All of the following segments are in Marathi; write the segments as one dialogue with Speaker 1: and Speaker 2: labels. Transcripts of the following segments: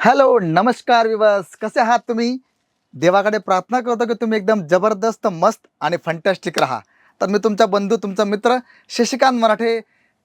Speaker 1: हॅलो नमस्कार विवस कसे आहात तुम्ही? देवाकडे प्रार्थना करतो की तुम्ही एकदम जबरदस्त मस्त आणि फंटॅस्टिक राहा. तर मी तुमचा बंधू तुमचा मित्र शशिकांत मराठे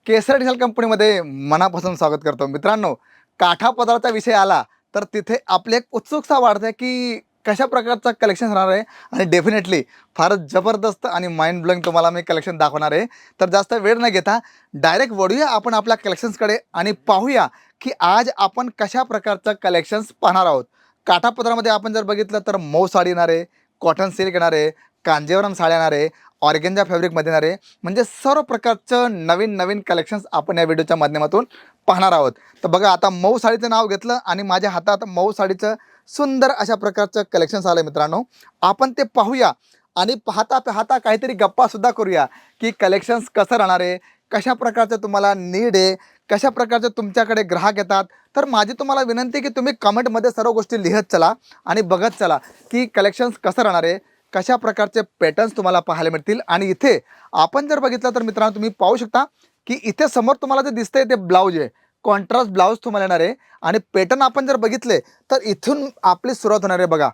Speaker 1: केसर डिझेल कंपनीमध्ये मनापासून स्वागत करतो. मित्रांनो काठा पदार्थाचा विषय आला तर तिथे आपली एक उत्सुकता वाढते की कशा प्रकारचा कलेक्शन राहणार आहे? आणि डेफिनेटली फारच जबरदस्त आणि माइंड ब्लोईंग तुम्हाला मी कलेक्शन दाखवणार आहे. तर जास्त वेळ न घेता डायरेक्ट वळूया आपण आपल्या कलेक्शन्सकडे आणि पाहूया की आज आपण कशा प्रकारचं कलेक्शन्स पाहणार आहोत. काठापत्रामध्ये आपण जर बघितलं तर मऊ साडी येणार आहे कॉटन सिल्क येणार आहे कांजीवरम साड्या येणार आहे ऑर्गेंजा फॅब्रिकमध्ये येणार आहे. म्हणजे सर्व प्रकारचं नवीन नवीन कलेक्शन्स आपण या व्हिडिओच्या माध्यमातून पाहणार आहोत. तर बघा आता मऊ साडीचं नाव घेतलं आणि माझ्या हातात मऊ साडीचं सुंदर अशा प्रकारचं कलेक्शन्स आलं मित्रांनो. आपण ते पाहूया आणि पाहता पाहता काहीतरी गप्पासुद्धा करूया की कलेक्शन्स कसं राहणार आहे कशा प्रकारचं तुम्हाला नीड आहे कशा प्रकारचे तुमच्याकडे ग्राहक येतात. तर माझी तुम्हाला विनंती की तुम्ही कमेंटमध्ये सर्व गोष्टी लिहत चला आणि बघत चला की कलेक्शन्स कसं राहणार आहे कशा प्रकारचे पॅटर्न्स तुम्हाला पाहायला मिळतील. आणि इथे आपण जर बघितलं तर मित्रांनो तुम्ही पाहू शकता की इथे समोर तुम्हाला जे दिसतंय ते ब्लाऊज आहे. कॉन्ट्रास्ट ब्लाऊज तुम्हाला येणार आहे. आणि पॅटर्न आपण जर बघितले तर इथून आपली सुरुवात होणार आहे बघा.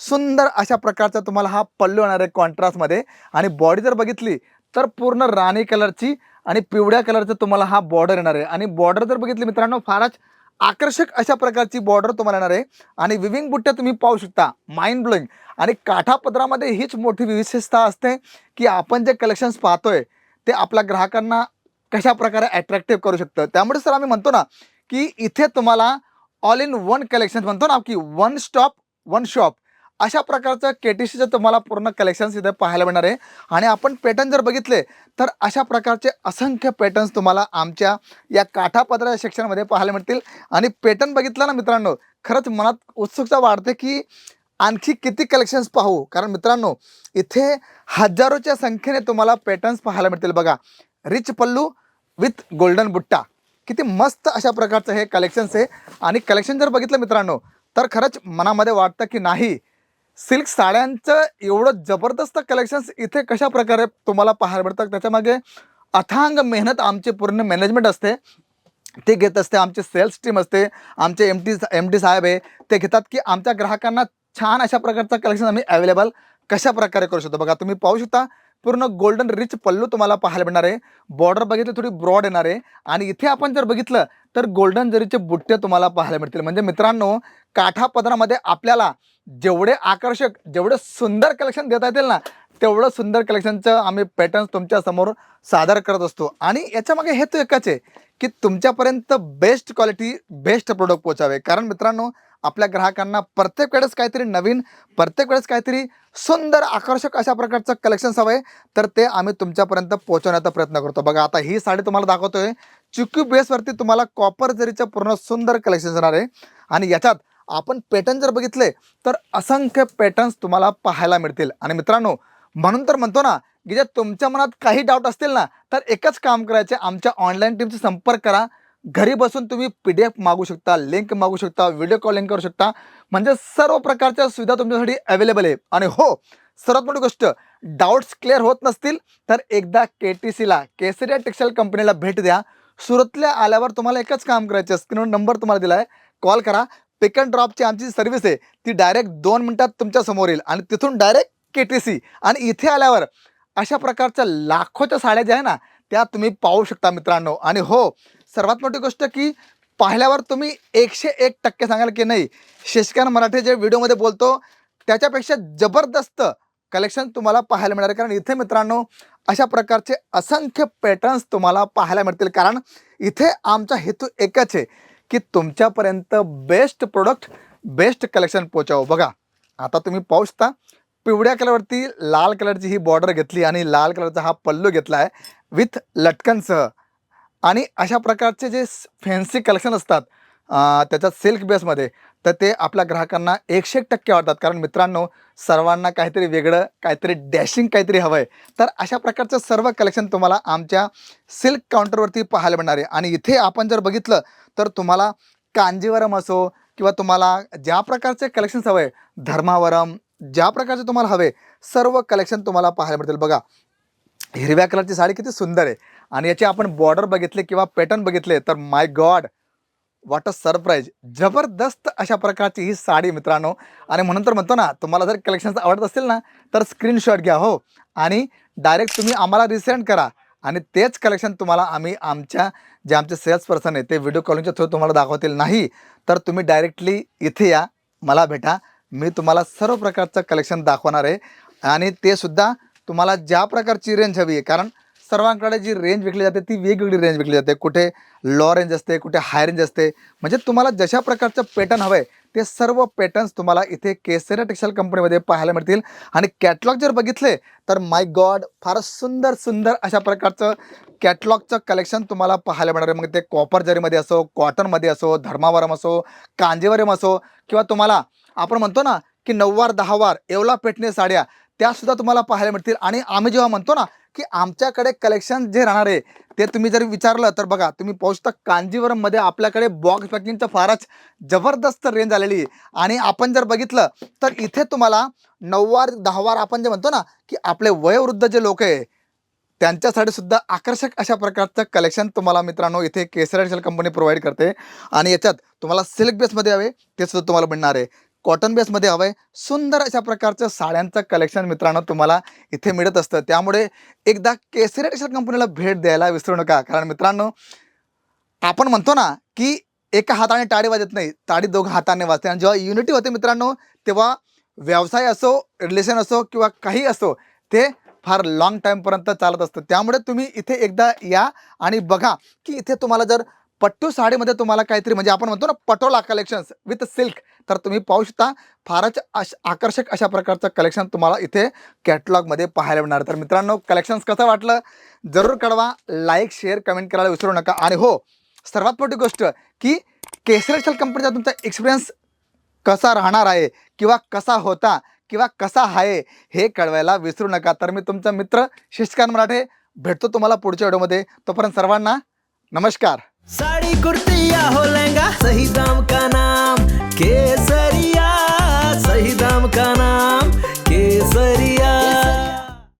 Speaker 1: सुंदर अशा प्रकारचा तुम्हाला हा पल्लू येणार आहे कॉन्ट्रास्टमध्ये आणि बॉडी जर बघितली तर पूर्ण राणी कलरची आणि पिवळ्या कलरचं तुम्हाला हा बॉर्डर येणार आहे. आणि बॉर्डर जर बघितली मित्रांनो फारच आकर्षक अशा प्रकारची बॉर्डर तुम्हाला येणार आहे. आणि विविंग बुट्ट्या तुम्ही पाहू शकता. माइंड ब्लोईंग आणि काठापदरामध्ये हीच मोठी विशेषता असते की आपण जे कलेक्शन्स पाहतोय ते आपल्या ग्राहकांना कशा प्रकारे अट्रॅक्टिव्ह करू शकतं? त्यामुळे सर आम्ही म्हणतो ना की इथे तुम्हाला ऑल इन वन कलेक्शन म्हणतो ना की वन स्टॉप वन शॉप अशा प्रकारचं के टी सीचं तुम्हाला पूर्ण कलेक्शन्स इथे पाहायला मिळणार आहे. आणि आपण पॅटर्न जर बघितले तर अशा प्रकारचे असंख्य पॅटर्न्स तुम्हाला आमच्या या काठापत्रा सेक्शनमध्ये पाहायला मिळतील. आणि पॅटर्न बघितलं ना मित्रांनो खरंच मनात उत्सुकता वाढते की आणखी किती कलेक्शन्स पाहू? कारण मित्रांनो इथे हजारोच्या संख्येने तुम्हाला पॅटर्न्स पाहायला मिळतील बघा. Rich pallu with golden butta. किती मस्त अशा प्रकारचं हे कलेक्शन्स आहे. आणि कलेक्शन जर बघितलं मित्रांनो तर खरंच मनामध्ये वाटतं की नाही सिल्क साड्यांचं एवढं जबरदस्त कलेक्शन्स इथे कशा प्रकारे तुम्हाला पाहायला मिळतात? त्याच्यामागे अथांग मेहनत आमची पूर्ण मॅनेजमेंट असते. ते घेत असते आमचे सेल्स टीम असते आमचे एम टी एम टी साहेब आहे ते घेतात की आमच्या ग्राहकांना छान अशा प्रकारचं कलेक्शन आम्ही अवेलेबल कशा प्रकारे करू शकतो? बघा तुम्ही पाहू शकता पूर्ण गोल्डन रिच पल्लू तुम्हाला पाहायला मिळणार आहे. बॉर्डर बघितलं थोडी ब्रॉड येणार आहे. आणि इथे आपण जर बघितलं तर गोल्डन जरीचे बुट्टे तुम्हाला पाहायला मिळतील. म्हणजे मित्रांनो काठा पदरामध्ये आपल्याला जेवढे आकर्षक जेवढे सुंदर कलेक्शन देता येतील ना तेवढं सुंदर कलेक्शनचं आम्ही पॅटर्न्स तुमच्यासमोर सादर करत असतो. आणि याच्यामागे हेतू एकच आहे की तुमच्यापर्यंत बेस्ट क्वालिटी बेस्ट प्रोडक्ट पोचावे कारण मित्रांनो आपल्या ग्राहकांना प्रत्येक वेळेस काहीतरी नवीन प्रत्येक वेळेस काहीतरी सुंदर आकर्षक अशा प्रकारचं कलेक्शन्स हवं आहे तर ते आम्ही तुमच्यापर्यंत पोहोचवण्याचा प्रयत्न करतो. बघा आता ही साडी तुम्हाला दाखवतोय. चिक्यू बेसवरती तुम्हाला कॉपर जरीचं पूर्ण सुंदर कलेक्शन येणार आहे. आणि याच्यात आपण पॅटर्न जर बघितले तर असंख्य पॅटर्न्स तुम्हाला पाहायला मिळतील. आणि मित्रांनो म्हणून तर म्हणतो ना की जर तुमच्या मनात काही डाऊट असतील ना तर एकच काम करायचे आमच्या ऑनलाईन टीमचा संपर्क करा. घरी बसून तुम्ही पी डी एफ मागू शकता लिंक मागू शकता व्हिडिओ कॉलिंग करू शकता. म्हणजे सर्व प्रकारच्या सुविधा तुमच्यासाठी अवेलेबल आहे. आणि हो सर्वात मोठी गोष्ट डाऊट्स क्लिअर होत नसतील तर एकदा के टी सीला केसरिया टेक्सटाईल कंपनीला भेट द्या. सुरतला आल्यावर तुम्हाला एकच काम करायचं स्क्रीनवर नंबर तुम्हाला दिला आहे कॉल करा पिक अँड ड्रॉपची आमची सर्व्हिस आहे. ती डायरेक्ट दोन मिनटात तुमच्यासमोर येईल. आणि तिथून डायरेक्ट के टी सी आणि इथे आल्यावर अशा प्रकारच्या लाखोच्या साड्या ज्या आहे ना त्या तुम्ही पाहू शकता मित्रांनो. आणि हो सर्वात मोठी गोष्ट की पाहिल्यावर तुम्ही एकशे एक टक्के सांगाल की नाही शेषकान मराठे जे व्हिडिओमध्ये बोलतो त्याच्यापेक्षा जबरदस्त कलेक्शन तुम्हाला पाहायला मिळणार आहे. कारण इथे मित्रांनो अशा प्रकारचे असंख्य पॅटर्न्स तुम्हाला पाहायला मिळतील. कारण इथे आमचा हेतू एकच आहे की तुमच्यापर्यंत बेस्ट प्रोडक्ट बेस्ट कलेक्शन पोचावं बघा आता तुम्ही पाहू शकता पिवळ्या कलरवरती लाल कलरची ही बॉर्डर घेतली आणि लाल कलरचा हा पल्लू घेतला आहे विथ लटकनसह. आणि अशा प्रकारचे जे फॅन्सी कलेक्शन असतात त्याच्यात सिल्क बेसमध्ये तर ते आपल्या ग्राहकांना एकशे एक टक्के आवडतात. कारण मित्रांनो सर्वांना काहीतरी वेगळं काहीतरी डॅशिंग काहीतरी हवं आहे तर अशा प्रकारचं सर्व कलेक्शन तुम्हाला आमच्या सिल्क काउंटरवरती पाहायला मिळणार आहे. आणि इथे आपण जर बघितलं तर तुम्हाला कांजीवरम असो किंवा तुम्हाला ज्या प्रकारचे कलेक्शन्स हवं आहे धर्मावरम ज्या प्रकारचे तुम्हाला हवे सर्व कलेक्शन तुम्हाला पाहायला मिळतील. बघा हिरव्या कलरची साडी किती सुंदर आहे. आणि याचे आपण बॉर्डर बघितले किंवा पॅटर्न बघितले तर my god what a surprise जबरदस्त अशा प्रकारची ही साडी मित्रांनो. आणि म्हणून तर म्हणतो ना तुम्हाला जर कलेक्शन्स आवडत असतील ना तर स्क्रीनशॉट घ्या हो. आणि डायरेक्ट तुम्ही आम्हाला रिसेंड करा. आणि तेच कलेक्शन तुम्हाला आम्ही आमच्या जे आमचे सेल्स पर्सन आहे ते व्हिडिओ कॉलिंगच्या थ्रू तुम्हाला दाखवतील. नाही तर तुम्ही डायरेक्टली इथे या मला भेटा. मी तुम्हाला सर्व प्रकारचं कलेक्शन दाखवणार आहे. आणि ते सुद्धा तुम्हाला ज्या प्रकारची रेंज हवी आहे. कारण सर्वांकडे जी रेंज विकली जाते ती वेगवेगळी रेंज विकली जाते. कुठे लो रेंज असते कुठे हाय रेंज असते. म्हणजे तुम्हाला जशा प्रकारचं पॅटर्न हवं आहे ते सर्व पॅटर्न्स तुम्हाला इथे केसरिया टेक्सटाईल कंपनीमध्ये पाहायला मिळतील. आणि कॅटलॉग जर बघितले तर माय गॉड फार सुंदर सुंदर अशा प्रकारचं कॅटलॉगचं कलेक्शन तुम्हाला पाहायला मिळणार आहे. मग ते कॉपर जरीमध्ये असो कॉटनमध्ये असो धर्मावरम असो कांजीवरम असो किंवा तुम्हाला आपण म्हणतो ना की नऊवार दहावार एवला पेटणे साड्या त्यासुद्धा तुम्हाला पाहायला मिळतील. आणि आम्ही जेव्हा म्हणतो ना की आमच्याकडे कलेक्शन जे राहणार आहे ते तुम्ही जर विचारलं तर बघा तुम्ही पाहू शकता कांजीवरममध्ये आपल्याकडे बॉक्स पॅकिंगचं फारच जबरदस्त रेंज आलेली आहे. आणि आपण जर बघितलं तर इथे तुम्हाला नऊवार दहावार आपण जे म्हणतो ना की आपले वयोवृद्ध जे लोक आहे त्यांच्यासाठी सुद्धा आकर्षक अशा प्रकारचं कलेक्शन तुम्हाला मित्रांनो इथे केसर कंपनी प्रोव्हाइड करते. आणि याच्यात तुम्हाला सिल्क बेसमध्ये हवे ते सुद्धा तुम्हाला मिळणार आहे. कॉटन बेसमध्ये हवं आहे सुंदर अशा प्रकारचं साड्यांचं कलेक्शन मित्रांनो तुम्हाला इथे मिळत असतं. त्यामुळे एकदा केसरी टेक्सटाईल कंपनीला भेट द्यायला विसरू नका. कारण मित्रांनो आपण म्हणतो ना की एका हाताने टाळी वाजत नाही. टाळी दोघं हाताने वाजते. आणि जेव्हा युनिटी होते मित्रांनो तेव्हा व्यवसाय असो रिलेशन असो किंवा काही असो ते फार लाँग टाईमपर्यंत चालत असतं. त्यामुळे तुम्ही इथे एकदा या आणि बघा की इथे तुम्हाला जर पट्टू साडीमध्ये तुम्हाला काहीतरी म्हणजे आपण म्हणतो ना पटोला कलेक्शन्स विथ सिल्क तर तुम्ही पाहू शकता फारच अश आकर्षक अशा प्रकारचं कलेक्शन तुम्हाला इथे कॅटलॉगमध्ये पाहायला मिळणार. तर मित्रांनो कलेक्शन्स कसं वाटलं? जरूर कळवा लाईक शेअर कमेंट करायला विसरू नका. आणि हो सर्वात मोठी गोष्ट की केसरेशल कंपनीचा तुमचा एक्सपिरियन्स कसा राहणार आहे किंवा कसा होता किंवा कसा आहे हे कळवायला विसरू नका. तर मी तुमचा मित्र शिष्कान मराठे भेटतो तुम्हाला पुढच्या व्हिडिओमध्ये. तोपर्यंत सर्वांना नमस्कार.
Speaker 2: साड़ी कुर्ती या हो लहंगा सही दाम का नाम केसरी।